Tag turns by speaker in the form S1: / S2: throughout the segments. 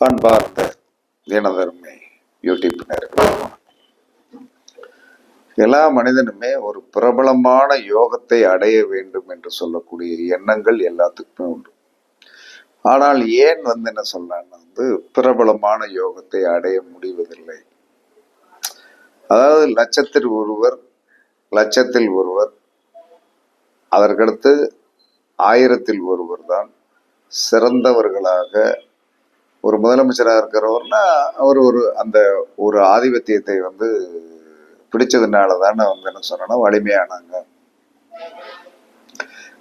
S1: அன்பார்ந்த தினதர்மை யூடியூப் நேரம் எல்லா மனிதனுமே ஒரு பிரபலமான யோகத்தை அடைய வேண்டும் என்று சொல்லக்கூடிய எண்ணங்கள் எல்லாத்துக்குமே உண்டு. ஆனால் ஏன் வந்து என்ன சொல்லலாம்னா வந்து பிரபலமான யோகத்தை அடைய முடிவதில்லை. அதாவது லட்சத்தில் ஒருவர் லட்சத்தில் ஒருவர் அதற்கடுத்து ஆயிரத்தில் ஒருவர் தான் சிறந்தவர்களாக ஒரு முதலமைச்சராக இருக்கிறவர்னா அவர் ஒரு அந்த ஒரு ஆதிபத்தியத்தை வந்து பிடிச்சதுனால தானே வந்து என்ன சொன்னா வலிமையானாங்க.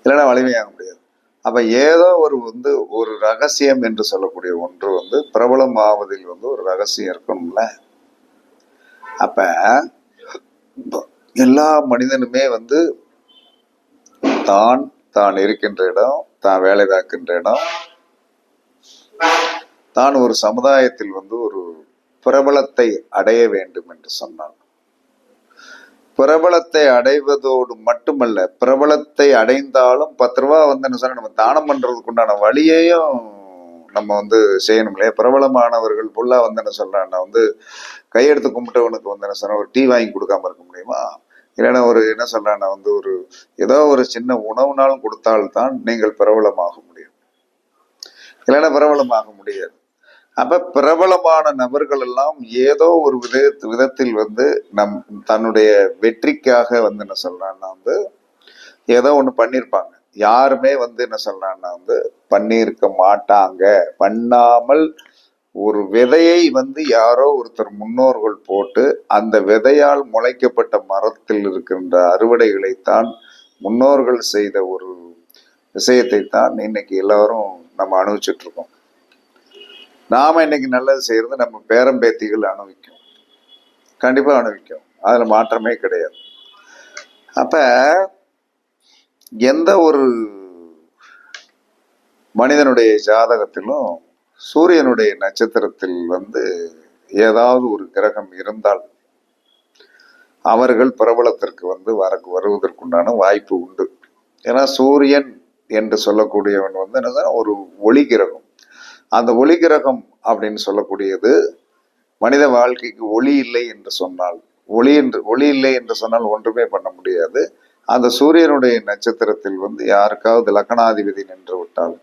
S1: இல்லைன்னா வலிமையாக முடியாது. அப்ப ஏதோ ஒரு வந்து ஒரு ரகசியம் என்று சொல்லக்கூடிய ஒன்று வந்து பிரபலம் ஆவதில் வந்து ஒரு ரகசியம் இருக்கணும்ல. அப்ப எல்லா மனிதனுமே வந்து தான் தான் இருக்கின்ற இடம் தான் வேலை பார்க்கின்ற இடம் தான் ஒரு சமுதாயத்தில் வந்து ஒரு பிரபலத்தை அடைய வேண்டும் என்று சொன்னான். பிரபலத்தை அடைவதோடு மட்டுமல்ல பிரபலத்தை அடைந்தாலும் பத்து ரூபா வந்து என்ன சொன்னால் நம்ம தானம் பண்றதுக்கு உண்டான வழியையும் நம்ம வந்து செய்யணும் இல்லையா? பிரபலமானவர்கள் ஃபுல்லாக வந்து என்ன சொல்றான்னா வந்து கையெடுத்து கும்பிட்டவனுக்கு வந்து என்ன சொன்ன ஒரு டீ வாங்கி கொடுக்காம இருக்க முடியுமா? இல்லைன்னா ஒரு என்ன சொல்றான்னா வந்து ஒரு ஏதோ ஒரு சின்ன உணவுனாலும் கொடுத்தால்தான் நீங்கள் பிரபலமாக முடியும். இல்லைன்னா பிரபலமாக முடியாது. அப்ப பிரபலமான நபர்கள் எல்லாம் ஏதோ ஒரு வித விதத்தில் வந்து நம் தன்னுடைய வெற்றிக்காக வந்து என்ன சொல்றான்னா வந்து ஏதோ ஒண்ணு பண்ணியிருப்பாங்க யாருமே வந்து என்ன சொல்றான்னா வந்து பண்ணியிருக்க மாட்டாங்க. பண்ணாமல் ஒரு விதையை வந்து யாரோ ஒருத்தர் முன்னோர்கள் போட்டு அந்த விதையால் முளைக்கப்பட்ட மரத்தில் இருக்கின்ற அறுவடைகளைத்தான் முன்னோர்கள் செய்த ஒரு விஷயத்தை தான் இன்னைக்கு எல்லாரும் நம்ம அனுபவிச்சுட்டு இருக்கோம். நாம இன்னைக்கு நல்லது செய்யறது நம்ம பேரம்பேத்திகள் அனுபவிக்கும். கண்டிப்பாக அனுபவிக்கும். அதில் மாற்றமே கிடையாது. அப்ப எந்த ஒரு மனிதனுடைய ஜாதகத்திலும் சூரியனுடைய நட்சத்திரத்தில் வந்து ஏதாவது ஒரு கிரகம் இருந்தால் அவர்கள் பிரபலத்திற்கு வந்து வர வருவதற்குண்டான வாய்ப்பு உண்டு. ஏன்னா சூரியன் என்று சொல்லக்கூடியவன் வந்து என்ன ஒரு ஒளி கிரகம். அந்த ஒளி கிரகம் அப்படின்னு சொல்லக்கூடியது மனித வாழ்க்கைக்கு ஒளி இல்லை என்று சொன்னால் ஒளி என்று ஒளி இல்லை என்று சொன்னால் ஒன்றுமே பண்ண முடியாது. அந்த சூரியனுடைய நட்சத்திரத்தில் வந்து யாருக்காவது லக்கணாதிபதி நின்று விட்டால்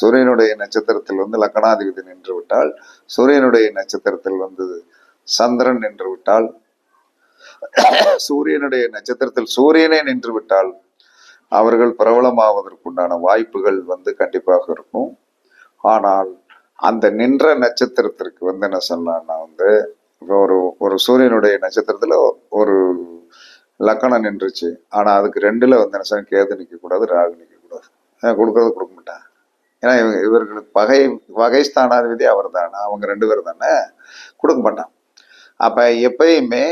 S1: சூரியனுடைய நட்சத்திரத்தில் வந்து லக்கணாதிபதி நின்று விட்டால் சூரியனுடைய நட்சத்திரத்தில் வந்து சந்திரன் நின்று விட்டால் சூரியனுடைய நட்சத்திரத்தில் சூரியனே நின்று விட்டால் அவர்கள் பிரபலமாவதற்குண்டான வாய்ப்புகள் வந்து கண்டிப்பாக இருக்கும். ஆனால் அந்த நின்ற நட்சத்திரத்திற்கு வந்து என்ன சொல்லலாம்னா வந்து இப்போ ஒரு ஒரு சூரியனுடைய நட்சத்திரத்தில் ஒரு லக்கணம் நின்றுச்சு. ஆனால் அதுக்கு ரெண்டில் வந்து என்ன சொல்ல கேது நிற்கக்கூடாது ராகு நிற்கக்கூடாது ஏன் கொடுக்கறது கொடுக்க மாட்டான் ஏன்னா இவங்க இவர்களுக்கு பகை வகை ஸ்தானாதிபதி அவர் தானே அவங்க ரெண்டு பேரும் தானே கொடுக்க மாட்டான் அப்போ எப்பயுமே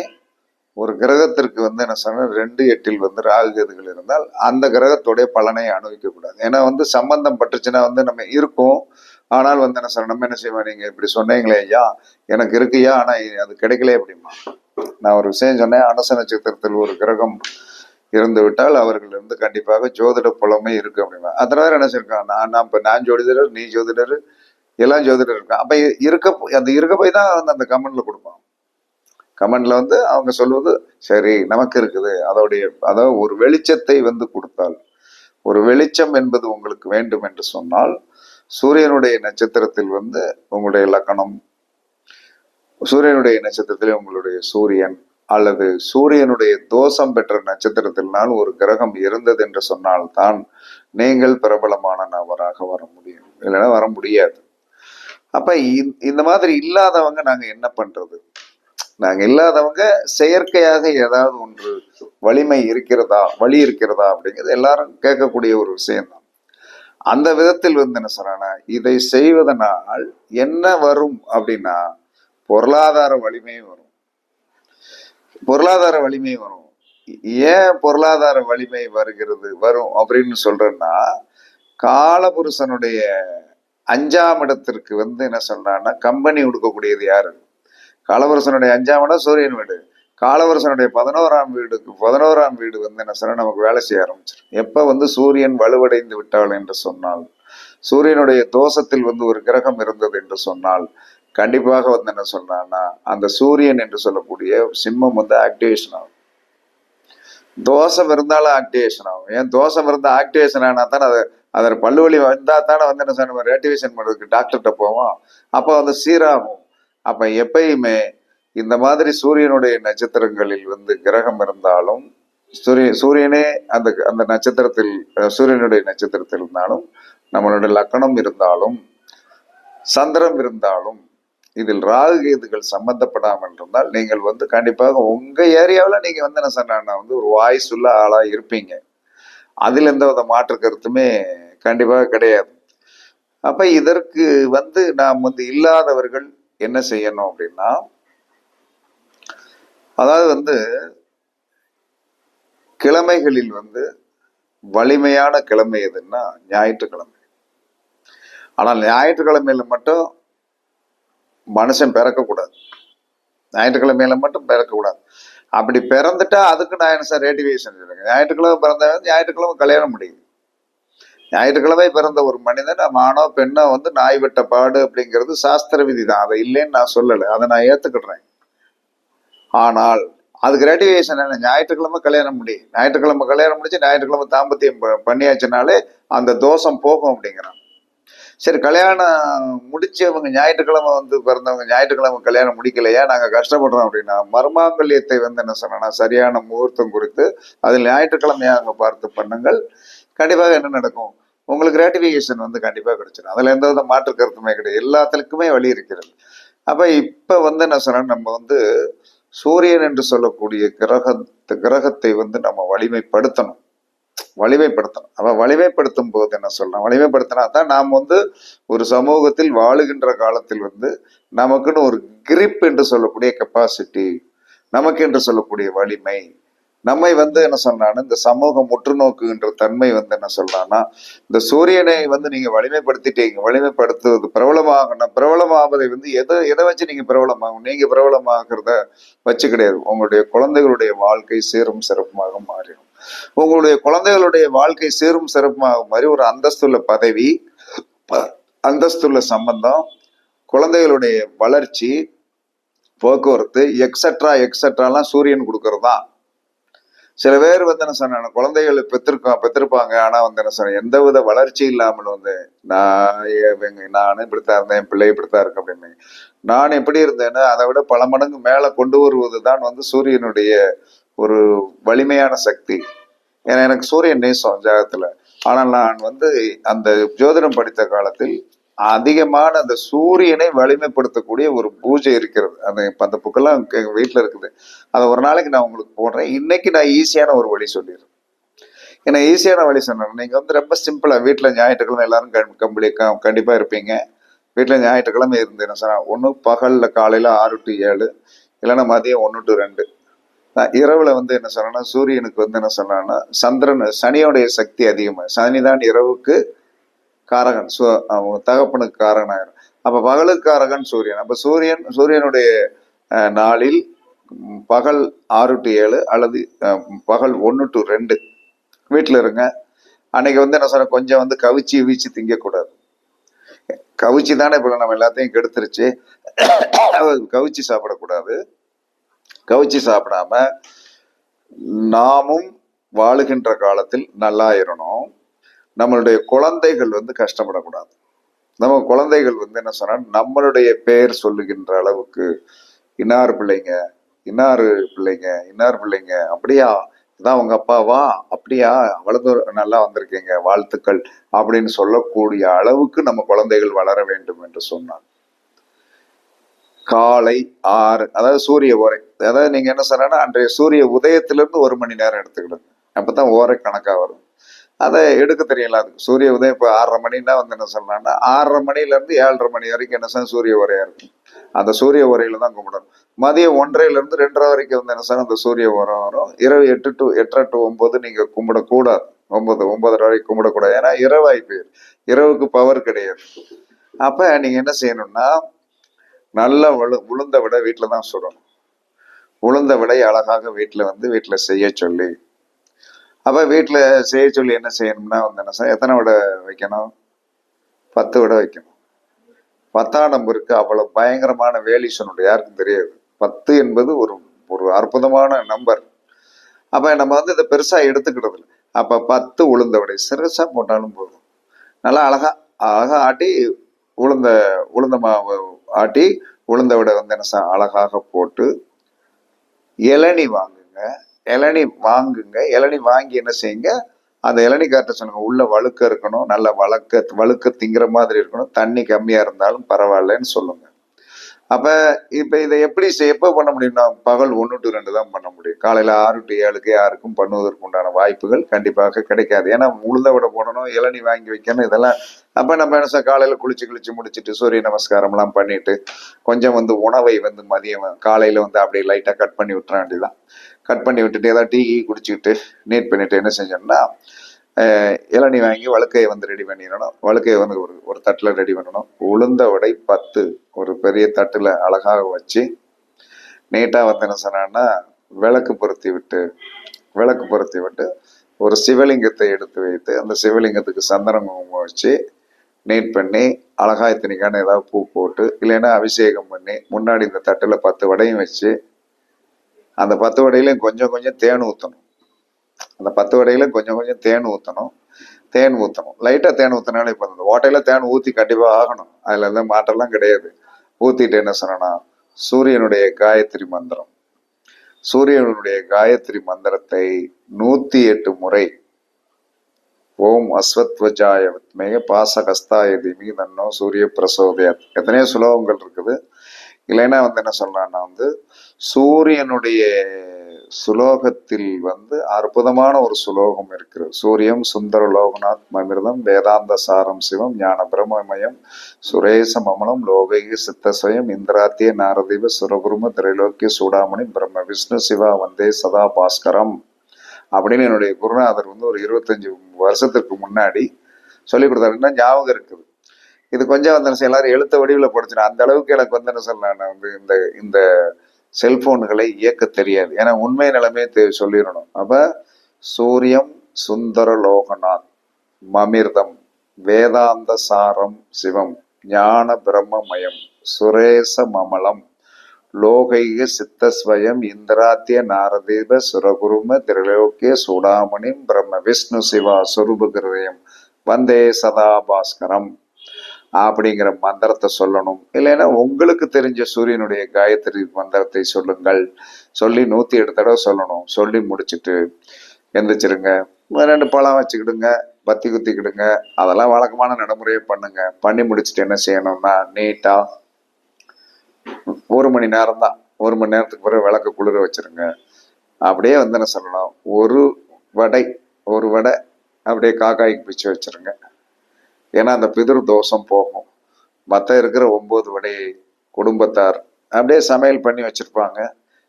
S1: ஒரு கிரகத்திற்கு வந்து என்ன சொன்ன ரெண்டு எட்டில் வந்து ராகு கேதுகள் இருந்தால் அந்த கிரகத்துடைய பலனை அனுபவிக்க கூடாது. ஏன்னா வந்து சம்பந்தம் பட்டுச்சுன்னா வந்து நம்ம இருக்கும். ஆனால் வந்து என்ன சொல்ல நம்ம என்ன செய்வோம்? நீங்க இப்படி சொன்னீங்களே ஐயா எனக்கு இருக்குயா ஆனா அது கிடைக்கல அப்படிமா. நான் ஒரு விஷயம் சொன்னேன் அனச நட்சத்திரத்தில் ஒரு கிரகம் இருந்து விட்டால் அவர்கள் இருந்து கண்டிப்பாக ஜோதிட புலமே இருக்கு அப்படிமா. அதனால என்ன சொல்லிருக்கான்? நான் நான் இப்ப நான் ஜோதிடர் நீ ஜோதிடர் எல்லாம் ஜோதிடர் இருக்கான். அப்ப இருக்க அந்த இருக்க போய் தான் வந்து அந்த கமெண்ட்ல கொடுப்பான். கமெண்ட்ல வந்து அவங்க சொல்வது சரி நமக்கு இருக்குது. அதோடைய அதாவது ஒரு வெளிச்சத்தை வந்து கொடுத்தால் ஒரு வெளிச்சம் என்பது உங்களுக்கு வேண்டும் என்று சொன்னால் சூரியனுடைய நட்சத்திரத்தில் வந்து உங்களுடைய லக்கணம் சூரியனுடைய நட்சத்திரத்திலே உங்களுடைய சூரியன் அல்லது சூரியனுடைய தோஷம் பெற்ற நட்சத்திரத்தினால் ஒரு கிரகம் இருந்தது என்று சொன்னால்தான் நீங்கள் பிரபலமான நபராக வர முடியும். இல்லைன்னா வர முடியாது. அப்ப இந்த- இந்த மாதிரி இல்லாதவங்க நாங்க என்ன பண்றது? நாங்கள் இல்லாதவங்க செயற்கையாக ஏதாவது ஒன்று வலிமை இருக்கிறதா வழி இருக்கிறதா அப்படிங்கிறது எல்லாரும் கேட்கக்கூடிய ஒரு விஷயம்தான். அந்த விதத்தில் வந்து என்ன சொல்றேன்னா இதை செய்வதனால் என்ன வரும் அப்படின்னா பொருளாதார வலிமை வரும். பொருளாதார வலிமை வரும். ஏன் பொருளாதார வலிமை வருகிறது வரும் அப்படின்னு சொல்றேன்னா காலபுருஷனுடைய அஞ்சாம் இடத்திற்கு வந்து என்ன சொல்றான்னா கம்பெனி கொடுக்கக்கூடியது யாரு? காலவரசனுடைய அஞ்சாம் இடம் சூரியன் வீடு. காலவரசனுடைய பதினோராம் வீடுக்கு பதினோராம் வீடு வந்து என்ன சொன்னா நமக்கு வேலை செய்ய ஆரம்பிச்சிடும் எப்ப வந்து சூரியன் வலுவடைந்து விட்டாள் என்று சொன்னால் சூரியனுடைய தோஷத்தில் வந்து ஒரு கிரகம் இருந்தது என்று சொன்னால் கண்டிப்பாக வந்து என்ன சொல்றான்னா அந்த சூரியன் என்று சொல்லக்கூடிய சிம்மம் வந்து ஆக்டிவேஷன் ஆகும். தோஷம் இருந்தாலும் ஆக்டிவேஷன் ஆகும். ஏன் தோஷம் இருந்தால் ஆக்டிவேஷன் ஆனா தானே அதை அதில் பல்லுவலி வந்தால் தானே வந்து என்ன சொன்ன ரேட்டிவேஷன் பண்ணுறதுக்கு டாக்டர்கிட்ட போவோம். அப்போ வந்து சீராகும். அப்போ எப்பயுமே இந்த மாதிரி சூரியனுடைய நட்சத்திரங்களில் வந்து கிரகம் இருந்தாலும் சூரிய சூரியனே அந்த அந்த நட்சத்திரத்தில் சூரியனுடைய நட்சத்திரத்தில் இருந்தாலும் நம்மளுடைய லக்கணம் இருந்தாலும் சந்திரம் இருந்தாலும் இதில் ராகு கேதுகள் சம்பந்தப்படாமல் இருந்தால் நீங்கள் வந்து கண்டிப்பாக உங்க ஏரியாவில் நீங்க வந்து என்ன சொன்னா வந்து ஒரு வாய்ஸ் உள்ள ஆளா இருப்பீங்க. அதில் எந்த வித மாற்று கருத்துமே கண்டிப்பாக கிடையாது. அப்ப இதற்கு வந்து நாம் வந்து இல்லாதவர்கள் என்ன செய்யணும் அப்படின்னா அதாவது வந்து கிழமைகளில் வந்து வலிமையான கிழமை எதுன்னா ஞாயிற்றுக்கிழமை. ஆனால் ஞாயிற்றுக்கிழமையில மட்டும் மனுஷன் பிறக்கக்கூடாது. ஞாயிற்றுக்கிழமையில மட்டும் பிறக்கக்கூடாது. அப்படி பிறந்துட்டா அதுக்கு நான் என்ன சார் ரேட்டிவேஷன் சொல்லுங்க ஞாயிற்றுக்கிழமை பிறந்த ஞாயிற்றுக்கிழமை கல்யாணம் முடியும் ஞாயிற்றுக்கிழமை பிறந்த ஒரு மனிதன் மானோ ஆணோ பெண்ணோ வந்து நாய் வெட்ட பாடு அப்படிங்கிறது சாஸ்திர விதி தான் அதை இல்லைன்னு நான் சொல்லலை. அதை நான் ஏத்துக்கிடுறேன். ஆனால் அதுக்கு கிராட்டிவேஷன் என்ன? ஞாயிற்றுக்கிழமை கல்யாணம் முடி. ஞாயிற்றுக்கிழமை கல்யாணம் முடிச்சு ஞாயிற்றுக்கிழமை தாம்பத்தியம் பண்ணியாச்சுனாலே அந்த தோஷம் போகும் அப்படிங்கிறான். சரி கல்யாணம் முடிச்சவங்க ஞாயிற்றுக்கிழமை வந்து பிறந்தவங்க ஞாயிற்றுக்கிழமை கல்யாணம் முடிக்கலையா? நாங்கள் கஷ்டப்படுறோம் அப்படின்னா மர்மாங்கல்யத்தை வந்து என்ன சொன்னா சரியான முகூர்த்தம் குறித்து அதில் ஞாயிற்றுக்கிழமையாக பார்த்து பண்ணுங்கள். கண்டிப்பாக என்ன நடக்கும்? உங்களுக்கு கிராட்டிஃபிகேஷன் வந்து கண்டிப்பாக கிடைச்சிடும் அதில் எந்த வித மாற்று கருத்துமே கிடையாது. எல்லாத்துக்குமே வழி இருக்கிறது. அப்போ இப்போ வந்து என்ன சொன்னா நம்ம வந்து சூரியன் என்று சொல்லக்கூடிய கிரக கிரகத்தை வந்து நம்ம வலிமைப்படுத்தணும். வலிமைப்படுத்தணும். அப்போ வலிமைப்படுத்தும் போது என்ன சொல்லலாம்? வலிமைப்படுத்தினா தான் நாம் வந்து ஒரு சமூகத்தில் வாழுகின்ற காலத்தில் வந்து நமக்குன்னு ஒரு கிரிப் என்று சொல்லக்கூடிய கெப்பாசிட்டி நமக்கு என்று சொல்லக்கூடிய வலிமை நம்மை வந்து என்ன சொன்னான்னு இந்த சமூகம் முற்றுநோக்குன்ற தன்மை வந்து என்ன சொல்றான்னா இந்த சூரியனை வந்து நீங்க வலிமைப்படுத்திட்டீங்க. வலிமைப்படுத்துவது பிரபலமாகணும் பிரபலமாவதை வந்து எதை எதை வச்சு நீங்க பிரபலமாகும்? நீங்க பிரபலமாகிறத வச்சு கிடையாது. உங்களுடைய குழந்தைகளுடைய வாழ்க்கை சீரும் சிறப்புமாக மாறிடும். உங்களுடைய குழந்தைகளுடைய வாழ்க்கை சீரும் சிறப்புமாக மாதிரி ஒரு அந்தஸ்துள்ள பதவி அந்தஸ்துள்ள சம்பந்தம் குழந்தைகளுடைய வளர்ச்சி போக்குவரத்து எக்ஸட்ரா எக்ஸட்ராலாம் சூரியன் கொடுக்கறது? தான் சில பேர் வந்து என்ன சொன்ன குழந்தைகள் பெற்றிருக்கோம் பெற்றிருப்பாங்க ஆனா வந்து என்ன சொன்ன எந்த வித வளர்ச்சி இல்லாமல் வந்து நான் இவங்க நான் இப்படித்தான் இருந்தேன் என் பிள்ளை இப்படித்தான் இருக்கு அப்படின்னு. நான் எப்படி இருந்தேன்னா அதை விட பல மடங்கு மேல கொண்டு வருவது தான் வந்து சூரியனுடைய ஒரு வலிமையான சக்தி. ஏன்னா எனக்கு சூரியன் நேசம் ஜாகத்துல ஆனால் நான் வந்து அந்த ஜோதிடம் படித்த காலத்தில் அதிகமான அந்த சூரியனை வலிமைப்படுத்தக்கூடிய ஒரு பூஜை இருக்கிறது. அந்த இப்ப அந்த புக்கெல்லாம் எங்கள் வீட்டில் இருக்குது. அதை ஒரு நாளைக்கு நான் உங்களுக்கு போடுறேன். இன்னைக்கு நான் ஈஸியான ஒரு வழி சொல்லிடுறேன். ஏன்னா ஈஸியான வழி சொன்னேன். நீங்கள் வந்து ரொம்ப சிம்பிளாக வீட்டில் ஞாயிற்றுக்கிழமை எல்லாரும் கம்- கம்பளி கண்டிப்பாக இருப்பீங்க. வீட்டில் ஞாயிற்றுக்கிழமை இருந்து என்ன சொன்னா ஒன்று பகலில் காலையில் ஆறு டு ஏழு இல்லைன்னா மதியம் ஒன்று டு ரெண்டு. நான் இரவுல வந்து என்ன சொன்னா சூரியனுக்கு வந்து என்ன சொன்னான்னா சந்திரன் சனியோடைய சக்தி அதிகமாக சனி தான் இரவுக்கு காரகன் சு அவங்க தகப்பனுக்கு காரகனாயிரும். அப்ப பகலுக்கு காரகன் சூரியன். அப்ப சூரியன் சூரியனுடைய நாளில் பகல் ஆறு டு ஏழு அல்லது பகல் ஒன்று டு ரெண்டு. வீட்டில் இருங்க. அன்னைக்கு வந்து என்ன சொன்ன கொஞ்சம் வந்து கவிச்சி வீச்சு திங்கக்கூடாது. கவிச்சி தானே இப்போ நம்ம எல்லாத்தையும் கெடுத்துருச்சு. கவிச்சி சாப்பிடக்கூடாது. கவிச்சி சாப்பிடாம நாமும் வாழுகின்ற காலத்தில் நல்லா நம்மளுடைய குழந்தைகள் வந்து கஷ்டப்படக்கூடாது. நம்ம குழந்தைகள் வந்து என்ன சொன்னால் நம்மளுடைய பெயர் சொல்லுகின்ற அளவுக்கு இன்னார் பிள்ளைங்க இன்னார் பிள்ளைங்க இன்னார் பிள்ளைங்க அப்படியா? இதான் உங்க அப்பாவா? அப்படியா? அவ்வளவு நல்லா வந்திருக்கீங்க வாழ்த்துக்கள் அப்படின்னு சொல்லக்கூடிய அளவுக்கு நம்ம குழந்தைகள் வளர வேண்டும் என்று சொன்னார். காலை ஆறு அதாவது சூரிய ஓரை அதாவது நீங்க என்ன சொன்னா அன்றைய சூரிய உதயத்திலிருந்து ஒரு மணி நேரம் எடுத்துக்கிடுங்க. அப்பதான் ஓரை கணக்கா வரும். அதை எடுக்க தெரியல அதுக்கு சூரிய உதயம் இப்போ ஆறரை மணின்னா வந்து என்ன சொல்லலாம்னா ஆறரை மணிலேருந்து ஏழரை மணி வரைக்கும் என்ன சொன்னா சூரிய உரையா இருக்கும். அந்த சூரிய உரையில தான் கும்பிடணும். மதியம் ஒன்றையிலேருந்து ரெண்டரை வரைக்கும் வந்து என்ன சொன்னா அந்த சூரிய உரம் வரும். இரவு எட்டு டு எட்டரை டு ஒம்பது நீங்கள் கும்பிடக்கூடாது. ஒன்பது ஒன்பதரை வரைக்கும் கும்பிடக்கூடாது. ஏன்னா இரவாய் போயிடும் இரவுக்கு பவர் கிடையாது. அப்போ நீங்கள் என்ன செய்யணும்னா நல்லா உளு உளுந்த விட வீட்டில் தான் சுடணும். உளுந்த விடை அழகாக வீட்டில் வந்து வீட்டில் செய்ய சொல்லி அப்போ வீட்டில் செய்ய சொல்லி என்ன செய்யணும்னா வந்து என்ன செய்ய எத்தனை விட வைக்கணும்? பத்து விட வைக்கணும். பத்தாம் நம்பருக்கு அவ்வளவு பயங்கரமான வேலிஷனுடைய யாருக்கும் தெரியாது. பத்து என்பது ஒரு ஒரு அற்புதமான நம்பர் அப்போ நம்ம வந்து இதை பெருசாக எடுத்துக்கிறது இல்லை. அப்போ பத்து உளுந்த விடை சிறுசாக போட்டாலும் போதும். நல்லா அழகாக அழகாக ஆட்டி உளுந்த உளுந்த மாவு ஆட்டி உளுந்த விடை வந்து என்ன அழகாக போட்டு இளநி வாங்குங்க. இளநி வாங்குங்க. இளநி வாங்கி என்ன செய்யுங்க? அந்த இளநி காட்ட சொல்லுங்க உள்ள வழுக்க இருக்கணும் நல்ல வழக்க வழுக்க திங்கிற மாதிரி இருக்கணும் தண்ணி கம்மியா இருந்தாலும் பரவாயில்லன்னு சொல்லுங்க. அப்ப இப்ப இதை எப்படி எப்போ பண்ண முடியும்னா பகல் ஒன்று டு ரெண்டு தான் பண்ண முடியும். காலையில ஆறு டு ஏழுக்கு யாருக்கும் பண்ணுவதற்கு உண்டான வாய்ப்புகள் கண்டிப்பாக கிடைக்காது. ஏன்னா உளுந்த விட போடணும் இளநி வாங்கி வைக்கணும் இதெல்லாம். அப்ப நம்ம என்ன சார் காலையில குளிச்சு குளிச்சு முடிச்சிட்டு சூரிய நமஸ்காரம் எல்லாம் பண்ணிட்டு கொஞ்சம் வந்து உணவை வந்து மதியம் காலையில வந்து அப்படியே லைட்டா கட் பண்ணி விட்டுற வேண்டியதான் கட் பண்ணி விட்டுட்டு ஏதாவது டீ கீ குடிச்சிக்கிட்டு நீட் பண்ணிவிட்டு என்ன செஞ்சோம்னா இளநி இளநீ வாங்கி வழுக்கையை வந்து ரெடி பண்ணிடணும். வழுக்கையை வந்து ஒரு ஒரு தட்டில் ரெடி பண்ணணும். உளுந்த வடை பத்து ஒரு பெரிய தட்டில் அழகாக வச்சு நீட்டாக வந்து என்ன சொன்னான்னா விளக்கு பொருத்தி விட்டு விளக்கு பொருத்தி விட்டு ஒரு சிவலிங்கத்தை எடுத்து வைத்து அந்த சிவலிங்கத்துக்கு சந்தனம் குங்குமம் வச்சு நீட் பண்ணி அழகா இத்தனைக்கான ஏதாவது பூ போட்டு இல்லைன்னா அபிஷேகம் பண்ணி முன்னாடி இந்த தட்டில் பத்து வடையும் வச்சு அந்த பத்து வடையிலையும் கொஞ்சம் கொஞ்சம் தேன் ஊற்றணும் அந்த பத்து வடையிலையும் கொஞ்சம் கொஞ்சம் தேன் ஊற்றணும் தேன் ஊற்றணும் லைட்டாக தேன் ஊற்றினாலே இப்போ அந்த ஓட்டையில் தேன் ஊற்றி கண்டிப்பாக ஆகணும். அதில் எந்த மாற்றம்லாம் கிடையாது. ஊற்றிட்டு என்ன சொன்னா சூரியனுடைய காயத்ரி மந்திரம். சூரியனுடைய காயத்ரி மந்திரத்தை நூத்தி எட்டு முறை ஓம் அஸ்வத்வஜாய வித்மேய பாசகஸ்தாய திமி தன்னோ சூரிய பிரசோதயா எத்தனையோ சுலோகங்கள் இருக்குது. இல்லைன்னா வந்து என்ன சொல்றான்னா வந்து சூரியனுடைய சுலோகத்தில் வந்து அற்புதமான ஒரு சுலோகம் இருக்கிறது. சூரியம் சுந்தர லோகநாத் மமிர்தம் வேதாந்த சாரம் சிவம் ஞான பிரம்மமயம் சுரேச மமலம் லோகைக சித்தஸ்வயம் இந்திராத்திய நாரதீவ சுரகுரும திரைலோக்கிய சூடாமணி பிரம்ம விஷ்ணு சிவா வந்தே சதா பாஸ்கரம் அப்படின்னு என்னுடைய குருநாதர் வந்து ஒரு இருபத்தஞ்சு வருஷத்துக்கு முன்னாடி சொல்லி கொடுத்தாருன்னா ஞாபகம் இருக்குது. இது கொஞ்சம் வந்து எல்லாரும் எழுத்த வடிவில் படிச்சுனா அந்த அளவுக்கு எனக்கு வந்து என்ன சொல்லலாம் நான் வந்து இந்த இந்த செல்போன்களை இயக்க தெரியாது. ஏன்னா உண்மை நிலைமை தெ- சொல்லிடணும். அப்ப சூரியம் சுந்தர லோகநாத் மமிர்தம் வேதாந்த சாரம் சிவம் ஞான பிரம்மமயம் சுரேச மமலம் லோகைக சித்தஸ்வயம் இந்திராத்திய நாரதீப சுரகுரும திரிலோக்கிய சூடாமணி பிரம்ம விஷ்ணு சிவா சுரூபகிருதயம் வந்தே சதா பாஸ்கரம். அப்படிங்கிற மந்திரத்தை சொல்லணும். இல்லைன்னா உங்களுக்கு தெரிஞ்ச சூரியனுடைய காயத்ரி மந்திரத்தை சொல்லுங்கள். சொல்லி நூத்தி எட்டு தடவை சொல்லணும். சொல்லி முடிச்சுட்டு எந்திரிச்சிருங்க. ரெண்டு பழம் வச்சுக்கிடுங்க. பத்தி குத்திக்கிடுங்க. அதெல்லாம் வழக்கமான நடைமுறையை பண்ணுங்க. பண்ணி முடிச்சுட்டு என்ன செய்யணும்னா நீட்டா ஒரு மணி நேரம் தான். ஒரு மணி நேரத்துக்கு பிறகு விளக்கு குளிர வச்சிருங்க. அப்படியே வந்து என்ன சொல்லணும்? ஒரு வடை ஒரு வடை அப்படியே காக்காய்க்கு பிச்சு வச்சிருங்க. ஏன்னா அந்த பிதிர் தோஷம் போகும். மற்ற இருக்கிற ஒம்பது வடை குடும்பத்தார் அப்படியே சமையல் பண்ணி வச்சுருப்பாங்க.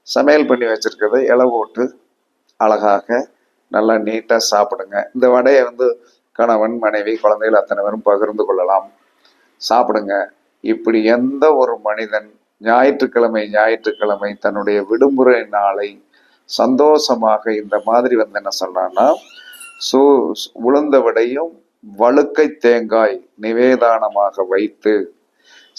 S1: சமையல் பண்ணி வச்சுருக்கிறத இலை போட்டு அழகாக நல்லா நீட்டாக சாப்பிடுங்க. இந்த வடையை வந்து கணவன் மனைவி குழந்தைகள் அத்தனை பேரும் பகிர்ந்து கொள்ளலாம். சாப்பிடுங்க. இப்படி எந்த ஒரு மனிதன் ஞாயிற்றுக்கிழமை ஞாயிற்றுக்கிழமை தன்னுடைய விடுமுறை நாளை சந்தோஷமாக இந்த மாதிரி வந்து என்ன சொல்றான்னா சூ உளுந்த விடையும் வழுக்கை தேங்காய் நிவேதானமாக வைத்து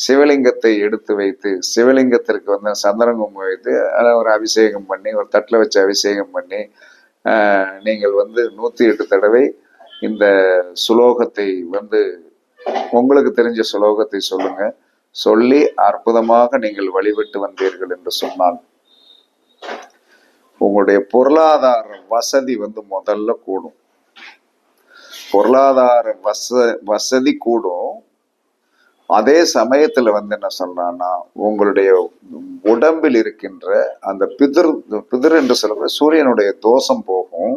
S1: சிவலிங்கத்தை எடுத்து வைத்து சிவலிங்கத்திற்கு வந்து சந்திரகுங்கம் வைத்து அதை ஒரு அபிஷேகம் பண்ணி ஒரு தட்டில் வச்சு அபிஷேகம் பண்ணி நீங்கள் வந்து நூற்றி எட்டு தடவை இந்த சுலோகத்தை வந்து உங்களுக்கு தெரிஞ்ச சுலோகத்தை சொல்லுங்க. சொல்லி அற்புதமாக நீங்கள் வழிபட்டு வந்தீர்கள் என்று சொன்னால் உங்களுடைய பொருளாதார வசதி வந்து முதல்ல கூடும். பொருளாதார வச வசதி கூடும். அதே சமயத்துல வந்து என்ன சொல்றான்னா உங்களுடைய உடம்பில் இருக்கின்ற அந்த பிதிர் பிதிர் என்று சொல்ற சூரியனுடைய தோஷம் போகும்.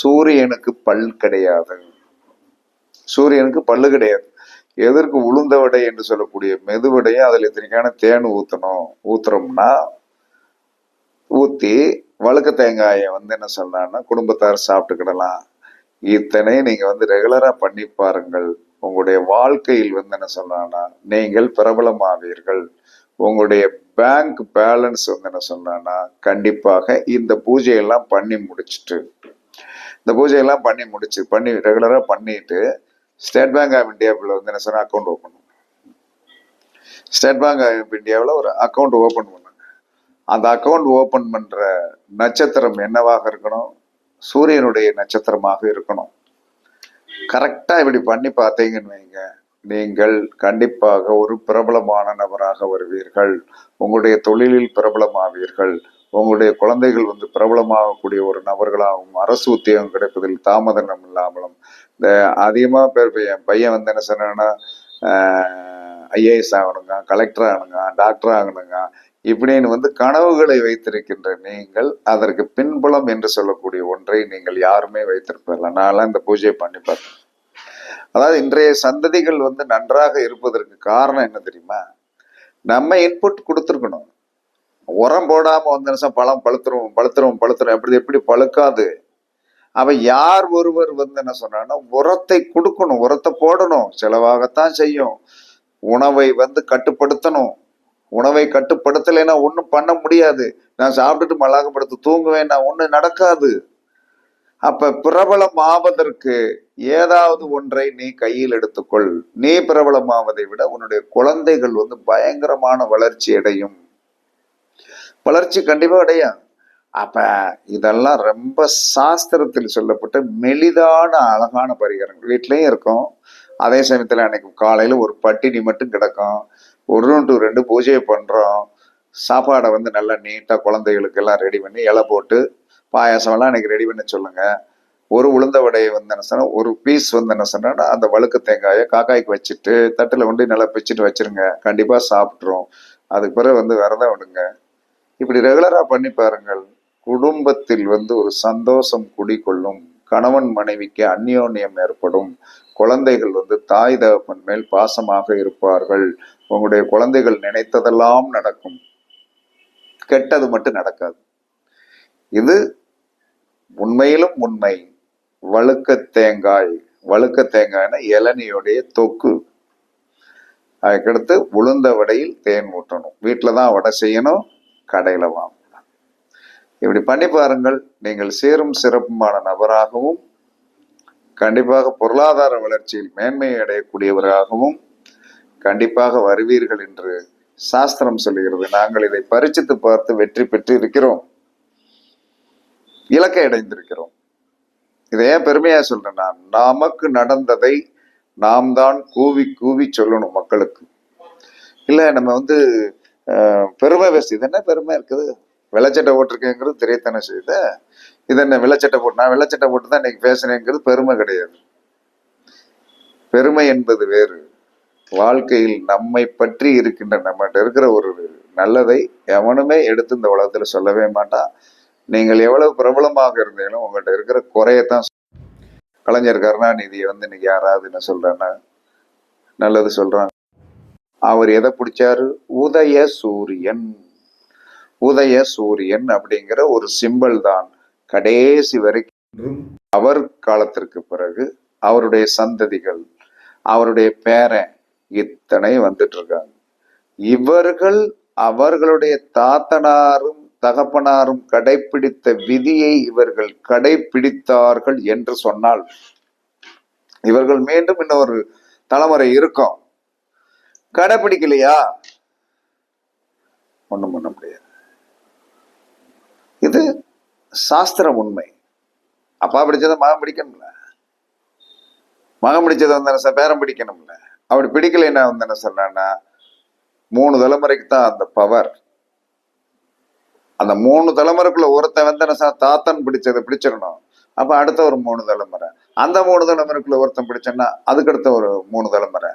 S1: சூரியனுக்கு பல் கிடையாது. சூரியனுக்கு பல்லு கிடையாது. எதற்கு உளுந்த வடை என்று சொல்லக்கூடிய மெதுவடையை அதுல இத்தனைக்கான தேன் ஊத்தணும் ஊத்துறோம்னா ஊத்தி வழுக்க தேங்காயை வந்து என்ன சொல்றான்னா குடும்பத்தார் சாப்பிட்டுக்கிடலாம். இத்தனை நீங்க வந்து ரெகுலரா பண்ணி பாருங்கள். உங்களுடைய வாழ்க்கையில் வந்து என்ன சொன்னான்னா நீங்கள் பிரபலமாவீர்கள். உங்களுடைய பேங்க் பேலன்ஸ் வந்து என்ன சொன்னான்னா கண்டிப்பாக இந்த பூஜையெல்லாம் பண்ணி முடிச்சிட்டு இந்த பூஜையெல்லாம் பண்ணி முடிச்சு பண்ணி ரெகுலரா பண்ணிட்டு ஸ்டேட் பேங்க் ஆஃப் இந்தியாவில் வந்து என்ன சொன்னால் அக்கௌண்ட் ஓப்பன் பண்ணுங்க ஸ்டேட் பேங்க் ஆஃப் இந்தியாவில் ஒரு அக்கௌண்ட் ஓப்பன் பண்ணுங்க அந்த அக்கௌண்ட் ஓப்பன் பண்ணுற நட்சத்திரம் என்னவாக இருக்கணும்? சூரியனுடைய நட்சத்திரமாக இருக்கணும். கரெக்டாக இப்படி பண்ணி பார்த்தீங்கன்னு வைங்க. நீங்கள் கண்டிப்பாக ஒரு பிரபலமான நபராக வருவீர்கள். உங்களுடைய தொழிலில் பிரபலமாவீர்கள். உங்களுடைய குழந்தைகள் வந்து பிரபலமாகக்கூடிய ஒரு நபர்களாகவும் அரசு உத்தியோகம் கிடைப்பதில் தாமதம் இல்லாமலும் இந்த அதிகமாக பேர் பையன் என் பையன் வந்து என்ன சொன்னான்னா ஐஏஎஸ் ஆகணுங்க கலெக்டர் ஆகணுங்க டாக்டர் ஆகணுங்க இப்படின்னு வந்து கனவுகளை வைத்திருக்கின்ற நீங்கள் அதற்கு பின்புலம் என்று சொல்லக்கூடிய ஒன்றை நீங்கள் யாருமே வைத்திருப்பதில்லை. நான்லாம் இந்த பூஜையை பண்ணி பார்த்தேன். அதாவது இன்றைய சந்ததிகள் வந்து நன்றாக இருப்பதற்கு காரணம் என்ன தெரியுமா? நம்ம இன்புட் கொடுத்துருக்கணும். உரம் போடாம வந்து நிமிஷம் பழம் பழுத்துரும் பழுத்துரும் பழுத்துரும் எப்படி எப்படி பழுக்காது? அவ யார் ஒருவர் வந்து என்ன சொன்னான்னா உரத்தை கொடுக்கணும் உரத்தை போடணும் செலவாகத்தான் செய்யும். உணவை வந்து கட்டுப்படுத்தணும். உணவை கட்டுப்படுத்தலைன்னா ஒன்றும் பண்ண முடியாது. நான் சாப்பிட்டுட்டு மல்லாகப்படுத்து தூங்குவேன் நான் ஒன்றும் நடக்காது. அப்ப பிரபலம் ஆவதற்கு ஏதாவது ஒன்றை நீ கையில் எடுத்துக்கொள். நீ பிரபலமாவதை விட உன்னுடைய குழந்தைகள் வந்து பயங்கரமான வளர்ச்சி அடையும். வளர்ச்சி கண்டிப்பா அடையும். அப்ப இதெல்லாம் ரொம்ப சாஸ்திரத்தில் சொல்லப்பட்ட மெலிதான அழகான பரிகாரங்கள். வீட்லயும் இருக்கும். அதே சமயத்துல அன்னைக்கு காலையில ஒரு பட்டினி மட்டும் கிடக்கும். ஒரு டு ரெண்டு பூஜையை பண்ணுறோம் சாப்பாடை வந்து நல்லா நீட்டாக குழந்தைகளுக்கு எல்லாம் ரெடி பண்ணி இலை போட்டு பாயாசமெல்லாம் எனக்கு ரெடி பண்ண சொல்லுங்கள் ஒரு உளுந்த வடையை வந்து என்ன சொன்னால் ஒரு பீஸ் வந்து என்ன சொன்னால் அந்த வழுக்கு தேங்காயை காக்காய்க்கு வச்சுட்டு தட்டில் கொண்டு நல்லா பிச்சுட்டு வச்சிருங்க. கண்டிப்பாக சாப்பிட்ரும் அதுக்கு பிறகு வந்து விரதம் விடுங்க. இப்படி ரெகுலராக பண்ணி பாருங்கள். குடும்பத்தில் வந்து ஒரு சந்தோஷம் குடிக்கொள்ளும் கணவன் மனைவிக்கு அந்யோன்யம் ஏற்படும். குழந்தைகள் வந்து தாய் தகப்பன் மேல் பாசமாக இருப்பார்கள். உங்களுடைய குழந்தைகள் நினைத்ததெல்லாம் நடக்கும். கெட்டது மட்டும் நடக்காது. இது உண்மையிலும் உண்மை. வழுக்க தேங்காய் வழுக்க தேங்காய்னா இளநியுடைய தொக்கு. அதுக்கடுத்து உளுந்த வடையில் தேன் ஊற்றணும். வீட்டில் தான் வடை செய்யணும் கடையில் வாங்கணும். இப்படி பண்ணி பாருங்கள். நீங்கள் சேரும் சிறப்புமான நபராகவும் கண்டிப்பாக பொருளாதார வளர்ச்சியில் மேன்மை அடையக்கூடியவராகவும் கண்டிப்பாக வருவீர்கள் என்று சாஸ்திரம் சொல்லுகிறது. நாங்கள் இதை பரிச்சித்து பார்த்து வெற்றி பெற்று இருக்கிறோம். இலக்கை அடைந்திருக்கிறோம். இதை ஏன் பெருமையா சொல்றேன் நான்? நமக்கு நடந்ததை நாம் தான் கூவி கூவி சொல்லணும் மக்களுக்கு. இல்லை நம்ம வந்து பெருமை பேசு இது என்ன பெருமை இருக்குது? வெள்ளச்சட்டை போட்டிருக்கேங்கிறது தெரியத்தானே செய்த. இது என்ன வெள்ளச்சட்டை போட்டு நான் வெள்ளச்சட்டை போட்டு தான் இன்னைக்கு பேசுனேங்கிறது பெருமை கிடையாது. பெருமை என்பது வேறு. வாழ்க்கையில் நம்மை பற்றி இருக்கின்ற நம்மகிட்ட இருக்கிற ஒரு நல்லதை எவனுமே எடுத்து இந்த உலகத்தில் சொல்லவே மாட்டான் நீங்கள் எவ்வளவு பிரபலமாக இருந்தீங்களும் உங்கள்கிட்ட இருக்கிற குறையத்தான் கலைஞர் கருணாநிதியை வந்து இன்னைக்கு யாராவது என்ன சொல்றான்னா நல்லது சொல்றான் அவர் எதை பிடிச்சாரு? உதய சூரியன். உதய சூரியன் அப்படிங்கிற ஒரு சிம்பல் தான் கடைசி வரைக்கும். அவர் காலத்திற்கு பிறகு அவருடைய சந்ததிகள் அவருடைய பேரன் இத்தனை வந்துட்டு இருக்காங்க இவர்கள் அவர்களுடைய தாத்தனாரும் தகப்பனாரும் கடைபிடித்த விதியை இவர்கள் கடைபிடித்தார்கள் என்று சொன்னால் இவர்கள் மீண்டும் இன்னொரு தலைமுறை இருக்கும். கடைபிடிக்கலையா ஒண்ணும் பண்ண முடியாது. இது சாஸ்திர உண்மை. அப்பா பிடிச்சதை மகன் பிடிக்கணும்ல? மகன் பிடிச்சதை வந்து பேரம் பிடிக்கணும்ல? அப்படி பிடிக்கலைன்னா வந்து என்ன சொல்றேன்னா மூணு தலைமுறைக்கு தான் அந்த பவர் அந்த மூணு தலைமுறைக்குள்ள ஒருத்தன் வந்து என்ன தாத்தன் பிடிச்சதை பிடிச்சிடணும். அப்ப அடுத்த ஒரு மூணு தலைமுறை. அந்த மூணு தலைமுறைக்குள்ள ஒருத்தன் பிடிச்சேன்னா அதுக்கடுத்த ஒரு மூணு தலைமுறை.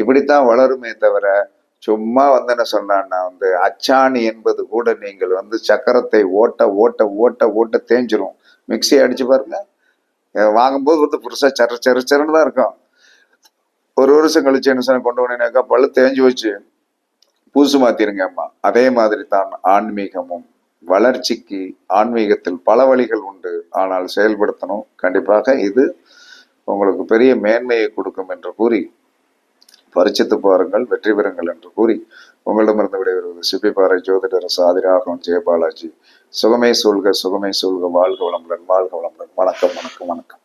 S1: இப்படித்தான் வளருமே தவிர சும்மா வந்து என்ன சொன்னான்னா வந்து அச்சாணி என்பது கூட நீங்கள் வந்து சக்கரத்தை ஓட்ட ஓட்ட ஓட்ட ஓட்ட தேஞ்சிரும். மிக்ஸி அடிச்சு பாருங்க. வாங்கும்போது வந்து புதுசா சர சர சரன்னு தான் இருக்கும். ஒரு வருஷம் கழிச்சு என்ன சொன்ன கொண்டு போனேனாக்கா பழு தேஞ்சு வச்சு புதுசு மாத்திருங்க அம்மா. அதே மாதிரி தான் ஆன்மீகமும். வளர்ச்சிக்கு ஆன்மீகத்தில் பல வழிகள் உண்டு. ஆனால் செயல்படுத்தணும். கண்டிப்பாக இது உங்களுக்கு பெரிய மேன்மையை கொடுக்கும் என்று கூறி பரிச்சித்து பாருங்கள் வெற்றி பெறுங்கள் என்று கூறி உங்களிடமிருந்து விடைபெறுவது சிப்பிப்பாறை ஜோதிடர் சாதிராகவன் ஜெயபாலாஜி. சுகமே சூழ்க சுகமே சூழ்க வாழ்க வளமுடன் வாழ்க வளமுடன். வணக்கம் வணக்கம் வணக்கம்.